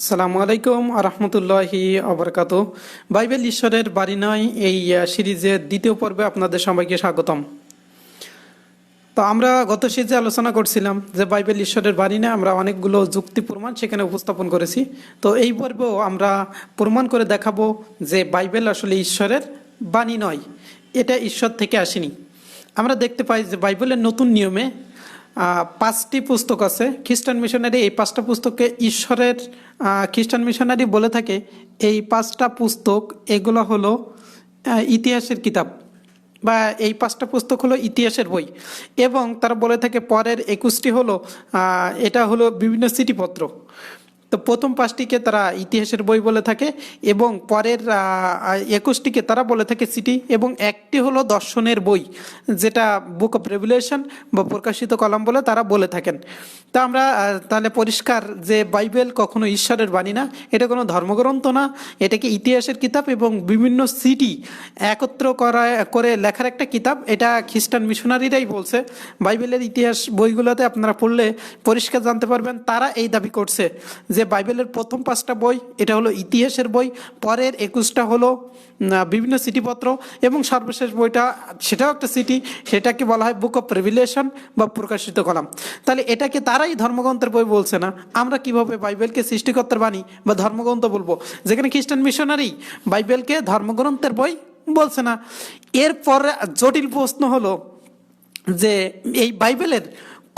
আসসালামু আলাইকুম আরহামতুল্লাহি অবরকাত বাইবেল ঈশ্বরের বাড়ি নয়, এই সিরিজের দ্বিতীয় পর্বে আপনাদের সবাইকে স্বাগতম। তো আমরা গত সিরিজে আলোচনা করছিলাম যে বাইবেল ঈশ্বরের বাণী না আমরা অনেকগুলো যুক্তি প্রমাণ সেখানে উপস্থাপন করেছি। তো এই পর্বেও আমরা প্রমাণ করে দেখাবো যে বাইবেল আসলে ঈশ্বরের বাণী নয়, এটা ঈশ্বর থেকে আসেনি। আমরা দেখতে পাই যে বাইবেলের নতুন নিয়মে পাঁচটি পুস্তক আছে। খ্রিস্টান মিশনারি এই পাঁচটা পুস্তককে ঈশ্বরের খ্রিস্টান মিশনারি বলে থাকে। এই পাঁচটা পুস্তক, এগুলো হলো ইতিহাসের কিতাব বা এই পাঁচটা পুস্তক হলো ইতিহাসের বই। এবং তারা বলে থাকে পরের একুশটি হলো এটা হলো বিভিন্ন চিঠিপত্র। তো প্রথম পাঁচটিকে তারা ইতিহাসের বই বলে থাকে এবং পরের একুশটিকে তারা বলে থাকে সিটি এবং একটি হলো দর্শনের বই, যেটা বুক অফ রেভুলেশন বা প্রকাশিত কলাম বলে তারা বলে থাকেন। তা আমরা তাহলে পরিষ্কার যে বাইবেল কখনো ঈশ্বরের বাণী না, এটা কোনো ধর্মগ্রন্থ না, এটাকে ইতিহাসের কিতাব এবং বিভিন্ন সিটি একত্র করা, করে লেখার একটা কিতাব, এটা খ্রিস্টান মিশনারিরাই বলছে। বাইবেলের ইতিহাস বইগুলোতে আপনারা পড়লে পরিষ্কার জানতে পারবেন, তারা এই দাবি করছে যে বাইবেলের প্রথম পাঁচটা বই, এটা হলো ইতিহাসের বই, পরের একুশটা হলো বিভিন্ন সিটিপত্র এবং সর্বশেষ বইটা, সেটাও একটা সিটি সেটাকে বলা হয় বুক অফ রেভিলেশন বা প্রকাশিত কলাম। তাহলে এটাকে তারাই ধর্মগ্রন্থের বই বলছে না? আমরা কীভাবে বাইবেলকে সৃষ্টিকর্তার বাণী বা ধর্মগ্রন্থ বলব? যেখানে খ্রিস্টান মিশনারি বাইবেলকে ধর্মগ্রন্থের বই বলছে না। এরপর জটিল প্রশ্ন হলো যে এই বাইবেলের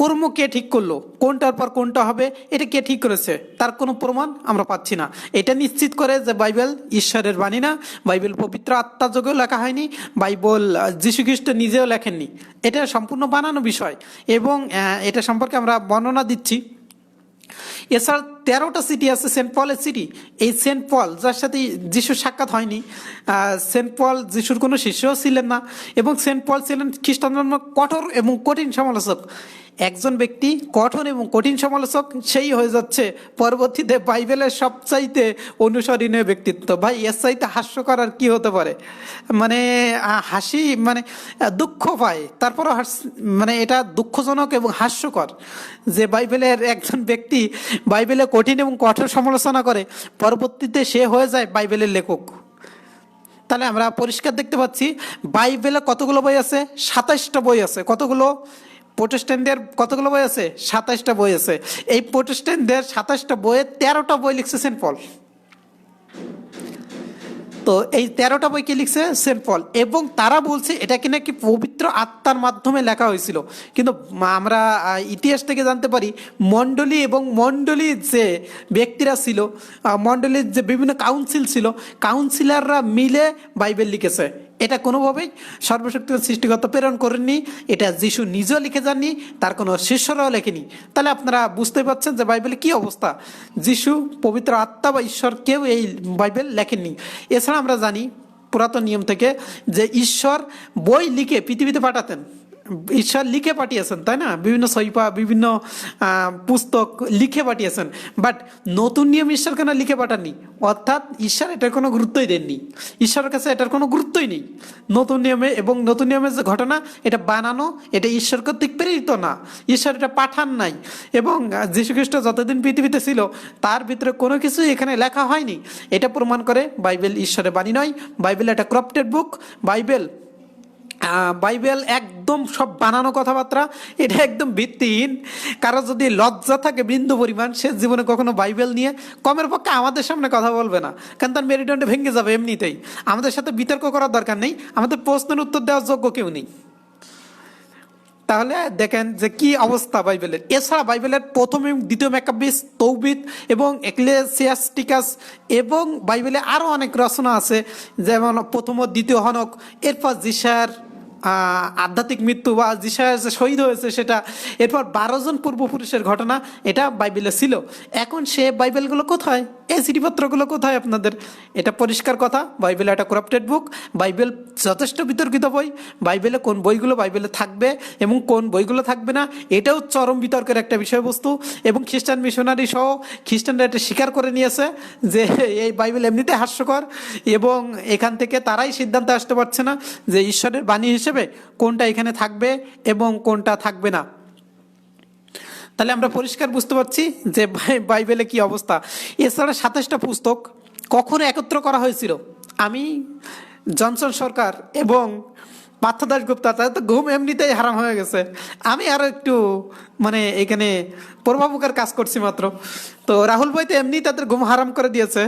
কর্ম কে ঠিক করল? কোনটার পর কোনটা হবে? এটা কে ঠিক করেছে? তার কোনো প্রমাণ আমরা পাচ্ছি না। এটা নিশ্চিত করে যে বাইবেল ঈশ্বরের বাণী না। বাইবেল পবিত্র আত্মা যোগেও লেখা হয়নি। বাইবেল আহ, যীশু খ্রিস্ট নিজেও লেখেননি। এটা সম্পূর্ণ বানানো বিষয়। এবং এটা সম্পর্কে আমরা বর্ণনা দিচ্ছি। এছাড়া তেরোটা সিটি আছে সেন্ট পলের সিটি এই সেন্ট পল যার সাথে যিশুর সাক্ষাৎ হয়নি সেন্ট পল যিশুর কোনো শিষ্যও ছিলেন না। এবং সেন্ট পল ছিলেন খ্রিস্টান ধর্ম কঠোর এবং কঠিন সমালোচক। একজন ব্যক্তি কঠোর এবং কঠিন সমালোচক, সেই হয়ে যাচ্ছে পরবর্তীতে বাইবেলের সবচাইতে অনুসরণীয় ব্যক্তিত্ব। ভাই, এর চাইতে হাস্যকর আর কি হতে পারে? মানে হাসি মানে দুঃখ পায়। তারপরও হাস মানে এটা দুঃখজনক এবং হাস্যকর যে বাইবেলের একজন ব্যক্তি বাইবেলে কঠিন এবং কঠোর সমালোচনা করে, পরবর্তীতে সে হয়ে যায় বাইবেলের লেখক। তাহলে আমরা পরিষ্কার দেখতে পাচ্ছি, বাইবেলে কতগুলো বই আছে? সাতাইশটা বই আছে। কতগুলো? প্রোটেস্ট্যান্টদের কতগুলো বই আছে? সাতাশটা বই আছে। এই প্রোটেস্ট্যান্টদের সাতাশটা বইয়ে তেরোটা বই লিখছে সেন্ট পল। তো এই তেরোটা বই কি লিখছে? Saint Paul. এবং তারা বলছে এটাকে নাকি পবিত্র আত্মার মাধ্যমে লেখা হয়েছিল? কিন্তু আমরা ইতিহাস থেকে জানতে পারি, মণ্ডলী এবং মণ্ডলীর যে ব্যক্তিরা ছিল মণ্ডলীর যে বিভিন্ন কাউন্সিল ছিল কাউন্সিলাররা মিলে বাইবেল লিখেছে। এটা কোনোভাবেই সর্বশক্তি সৃষ্টিগত প্রেরণ করেননি। এটা যিশু নিজেও লিখে যাননি, তার কোনো শিষ্যরাও লেখেনি। তাহলে আপনারা বুঝতে পারছেন যে বাইবেলে কি অবস্থা? যিশু পবিত্র আত্মা বা ঈশ্বর কেউ এই বাইবেল লেখেননি। এছাড়া আমরা জানি পুরাতন নিয়ম থেকে যে ঈশ্বর বই লিখে পৃথিবীতে পাঠাতেন। ঈশ্বর লিখে পাঠিয়েছেন, তাই না? বিভিন্ন সৈপা বিভিন্ন পুস্তক লিখে পাঠিয়েছেন। বাট নতুন নিয়ম ঈশ্বর কেন লিখে পাঠাননি? অর্থাৎ ঈশ্বর এটার কোনো গুরুত্বই দেননি। ঈশ্বরের কাছে এটার কোনো গুরুত্বই নেই। নতুন নিয়মে এবং নতুন নিয়মের যে ঘটনা, এটা বানানো, এটা ঈশ্বর কর্তৃক প্রেরিত না। ঈশ্বর এটা পাঠান নাই। এবং যীশুখ্রিস্ট যতদিন পৃথিবীতে ছিল, তার ভিতরে কোনো কিছুই এখানে লেখা হয়নি। এটা প্রমাণ করে বাইবেল ঈশ্বরের বাণী নয়। বাইবেল একটা ক্রপ্টেড বুক বাইবেল বাইবেল একদম সব বানানো কথাবার্তা, এটা একদম ভিত্তিহীন। কারও যদি লজ্জা থাকে বিন্দু পরিমাণ, সে জীবনে কখনো বাইবেল নিয়ে কমের পক্ষে আমাদের সামনে কথা বলবে না। কারণ তার মেরুদণ্ডে ভেঙে যাবে এমনিতেই। আমাদের সাথে বিতর্ক করার দরকার নেই, আমাদের প্রশ্নের উত্তর দেওয়ার যোগ্য কেউ নেই। তাহলে দেখেন যে কি অবস্থা বাইবেলের। এছাড়া বাইবেলের প্রথম এবং দ্বিতীয় মেকাবিস তৌবিত এবং এক্লেসিয়াস্টিকাস এবং বাইবেলে আরও অনেক রচনা আছে, যেমন প্রথম ও দ্বিতীয় হনক, এরপর জিসার আধ্যাত্মিক মৃত্যু বা জিসার যে শহীদ হয়েছে সেটা এরপর বারোজন পূর্বপুরুষের ঘটনা এটা বাইবেলে ছিল। এখন সে বাইবেলগুলো কোথায়? চিঠিপত্রগুলো কোথায় আপনাদের? এটা পরিষ্কার কথা। বাইবেল একটা করাপ্টেড বুক বাইবেল যথেষ্ট বিতর্কিত বই। বাইবেলে কোন বইগুলো বাইবেলে থাকবে এবং কোন বইগুলো থাকবে না, এটাও চরম বিতর্কের একটা বিষয়বস্তু। এবং খ্রিস্টান মিশনারি সহ খ্রিস্টানরা এটা স্বীকার করে নিয়েছে যে এই বাইবেল এমনিতে হাস্যকর এবং এখান থেকে তারাই সিদ্ধান্তে আসতে পারছে না যে ঈশ্বরের বাণী হিসেবে কোনটা এখানে থাকবে এবং কোনটা থাকবে না। তাহলে আমরা পরিষ্কার বুঝতে পারছি যে বাইবেলে কি অবস্থা। এছাড়া সাতাশটা পুস্তক কখন একত্র করা হয়েছিল। আমি, জনসন সরকার এবং পার্থ দাসগুপ্তা তাদের তো ঘুম এমনিতেই হারাম হয়ে গেছে। আমি আরও একটু মানে এখানে প্রভাবকের কাজ করছি মাত্র। তো রাহুল ভাই তো এমনি তাদের ঘুম হারাম করে দিয়েছে।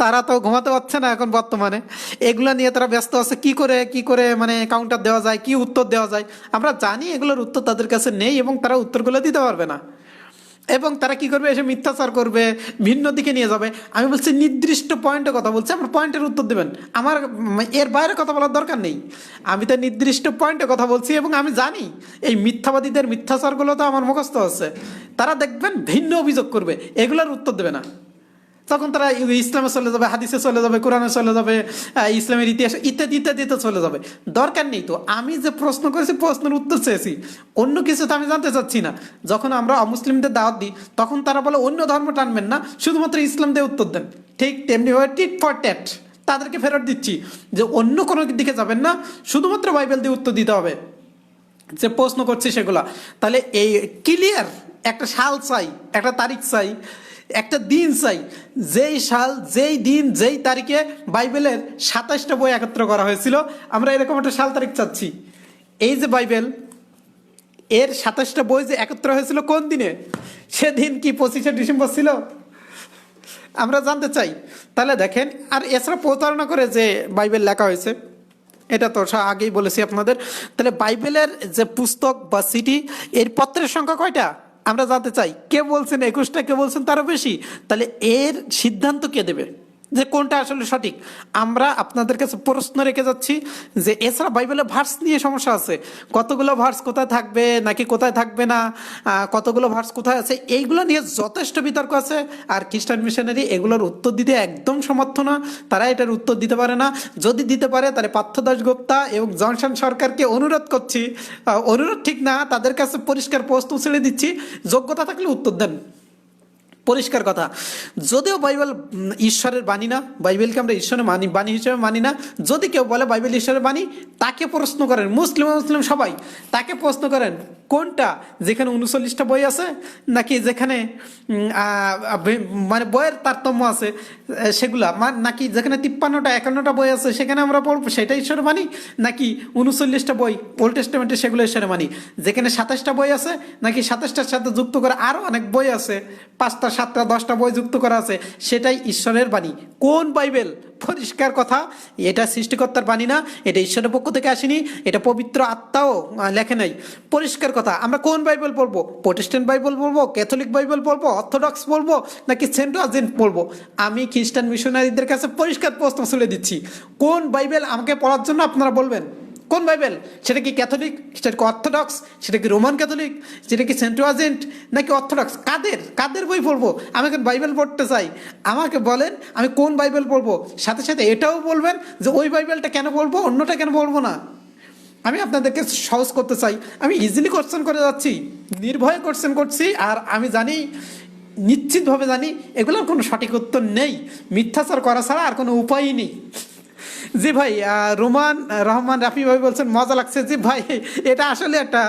তারা তো ঘুমাতে পারছে না এখন বর্তমানে। এগুলো নিয়ে তারা ব্যস্ত আছে। কি করে কি করে মানে কাউন্টার দেওয়া যায়, কি উত্তর দেওয়া যায়? আমরা জানি এগুলোর উত্তর তাদের কাছে নেই এবং তারা উত্তরগুলো দিতে পারবে না। এবং তারা কি করবে? এসে মিথ্যাচার করবে, ভিন্ন দিকে নিয়ে যাবে। আমি বলছি, নির্দিষ্ট পয়েন্টে কথা বলছি, আমার পয়েন্টের উত্তর দেবেন। আমার, এর বাইরে কথা বলার দরকার নেই। আমি তো নির্দিষ্ট পয়েন্টে কথা বলছি এবং আমি জানি, এই মিথ্যাবাদীদের মিথ্যাচারগুলো তো আমার মুখস্থ আছে। তারা দেখবেন ভিন্ন অভিযোগ করবে, এগুলোর উত্তর দেবে না। তখন তারা ইসলামে চলে যাবে, হাদিসে চলে যাবে, কোরআনে চলে যাবে ইসলামের ইতিহাস ইত্যাদি ইত্যাদিতে চলে যাবে। দরকার নেই তো, আমি যে প্রশ্ন করেছি প্রশ্নের উত্তর চেয়েছি, অন্য কিছু তো আমি জানতে চাচ্ছি না। যখন আমরা অমুসলিমদের দাওয়াত দিই, তখন তারা বলে, অন্য ধর্ম টানবেন না, শুধুমাত্র ইসলাম দিয়ে উত্তর দেন। ঠিক তেমনিভাবে টিট ফর ট্যাট তাদেরকে ফেরত দিচ্ছি যে অন্য কোনো দিকে যাবেন না, শুধুমাত্র বাইবেল দিয়ে উত্তর দিতে হবে। যে প্রশ্ন করছি সেগুলা। তাহলে এই ক্লিয়ার একটা সাল চাই, একটা তারিখ চাই একটা দিন চাই। যেই সাল, যেই দিন, যেই তারিখে বাইবেলের সাতাশটা বই একত্র করা হয়েছিল, আমরা এরকম একটা সাল তারিখ চাচ্ছি। এই যে বাইবেল, এর সাতাশটা বই যে একত্র হয়েছিল কোন দিনে? সেদিন কি পঁচিশে ডিসেম্বর ছিল? আমরা জানতে চাই। তাহলে দেখেন, আর এছাড়া প্রতারণা করে যে বাইবেল লেখা হয়েছে, এটা তো আগেই বলেছি আপনাদের। তাহলে বাইবেলের যে পুস্তক বা সিটি এর পত্রের সংখ্যা কয়টা? আমরা জানতে চাই, কে বলছেন একুশটা, কে বলছেন তারও বেশি? তাহলে এর সিদ্ধান্ত কে দেবে? যে কোনটা আসলে সঠিক? আমরা আপনাদের কাছে প্রশ্ন রেখে যাচ্ছি যে এছাড়া বাইবেলে ভার্স নিয়ে সমস্যা আছে। কতগুলো ভার্স কোথায় থাকবে, নাকি কোথায় থাকবে না? কতগুলো ভার্স কোথায় আছে? এইগুলো নিয়ে যথেষ্ট বিতর্ক আছে। আর খ্রিস্টান মিশনারি এগুলোর উত্তর দিতে একদম সমর্থ না। তারা এটার উত্তর দিতে পারে না। যদি দিতে পারে, তাহলে পার্থ দাসগুপ্তা এবং জনসন সরকারকে অনুরোধ করছি। অনুরোধ ঠিক না, তাদের কাছে পরিষ্কার প্রশ্ন ছেড়ে দিচ্ছি। যোগ্যতা থাকলে উত্তর দেন। পরিষ্কার কথা। যদিও বাইবেল ঈশ্বরের বাণী না, বাইবেলকে আমরা ঈশ্বরের মানি, বাণী হিসেবে মানি না, যদি কেউ বলে বাইবেল ঈশ্বরের বাণী, তাকে প্রশ্ন করেন, মুসলিম মুসলিম সবাই, তাকে প্রশ্ন করেন, কোনটা? যেখানে উনচল্লিশটা বই আছে, নাকি যেখানে মানে বইয়ের তারতম্য আছে সেগুলা নাকি যেখানে তিপ্পান্নটা, একান্নটা বই আছে, সেখানে আমরা পড়ব, সেটা ঈশ্বরের মানি নাকি উনচল্লিশটা বই, ওল্ড টেস্টামেন্টে সেগুলো ঈশ্বরের মানি যেখানে সাতাশটা বই আছে, নাকি সাতাশটার সাথে যুক্ত করে আরও অনেক বই আছে পাঁচটা সাতটা, দশটা বই যুক্ত করা আছে, সেটাই ঈশ্বরের বাণী। কোন বাইবেল? পরিষ্কার কথা, এটা সৃষ্টিকর্তার বাণী না, এটা ঈশ্বরের পক্ষ থেকে আসেনি, এটা পবিত্র আত্মাও লেখে নাই। পরিষ্কার কথা, আমরা কোন বাইবেল পড়ব? প্রোটেস্ট্যান্ট বাইবেল পড়ব? ক্যাথলিক বাইবেল পড়ব? অর্থোডক্স পড়ব? নাকি সেন্ট আজেন্ট পড়ব? আমি খ্রিস্টান মিশনারিদের কাছে পরিষ্কার প্রশ্ন তুলে দিচ্ছি। কোন বাইবেল আমাকে পড়ার জন্য আপনারা বলবেন? কোন বাইবেল? সেটা কি ক্যাথলিক? সেটা কি অর্থোডক্স? সেটা কি রোমান ক্যাথলিক? সেটা কি সেন্টুয়াজেন্ট নাকি অর্থোডক্স? কাদের? কাদের বই পড়ব? আমি এখন বাইবেল পড়তে চাই। আমাকে বলেন, আমি কোন বাইবেল পড়ব? সাথে সাথে এটাও বলবেন যে ওই বাইবেলটা কেন পড়ব? অন্যটা কেন পড়ব না? আমি আপনাদেরকে সহজ করতে চাই। আমি ইজিলি কোশ্চেন করে যাচ্ছি। নির্ভয়ে কোশ্চেন করছি আর আমি জানি, নিশ্চিতভাবে জানি এগুলোর কোনো সঠিক উত্তর নেই। মিথ্যাচার করা ছাড়া আর কোনো উপায়ই নেই। জি ভাই রোমান রহমান রাফি ভাই বলছেন, মজা লাগছে। জি ভাই, এটা আসলে একটা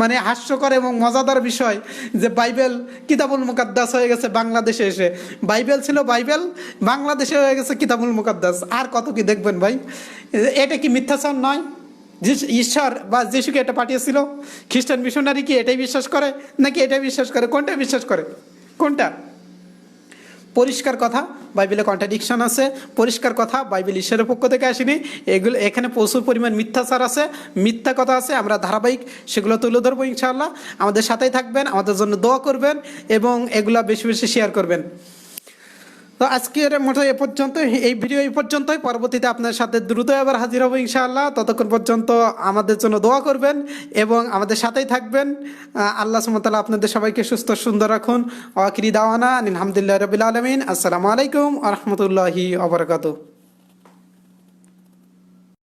মানে হাস্যকর এবং মজাদার বিষয় যে বাইবেল কিতাবুল মুকাদ্দাস হয়ে গেছে বাংলাদেশে এসে। বাইবেল ছিল বাইবেল, বাংলাদেশে হয়ে গেছে কিতাবুল মুকাদ্দাস। আর কত কি দেখবেন ভাই? এটা কি মিথ্যাচার নয়? ঈশ্বর বা যিশুকে এটা পাঠিয়েছিল? খ্রিস্টান মিশনারি কি এটাই বিশ্বাস করে? নাকি এটাই বিশ্বাস করে? কোনটা বিশ্বাস করে? কোনটা? পরিষ্কার কথা বাইবেলে কন্ট্রাডিকশন আছে, পরিষ্কার কথা, বাইবেল ঈশ্বরের পক্ষ থেকে আসেনি। এগুলো, এখানে প্রচুর পরিমাণ মিথ্যাচার আছে, মিথ্যা কথা আছে, আমরা ধারাবাহিক সেগুলো তুলে ধরবো ইনশাআল্লাহ। আমাদের সাথেই থাকবেন, আমাদের জন্য দোয়া করবেন এবং এগুলো বেশি বেশি শেয়ার করবেন। তো আজকের মতো এ পর্যন্ত, এই ভিডিও এই পর্যন্তই। পরবর্তীতে আপনার সাথে দ্রুত আবার হাজির হব ইনশাআল্লাহ। ততক্ষণ পর্যন্ত আমাদের জন্য দোয়া করবেন এবং আমাদের সাথেই থাকবেন। আল্লাহ সুমতাল্লাহ আপনাদের সবাইকে সুস্থ সুন্দর রাখুন। ওয়াকিরি দাওয়ানা আলহামদুলিল্লাহ রবিল আলমিন। আসসালামু আলাইকুম আ রহমতুল্লাহি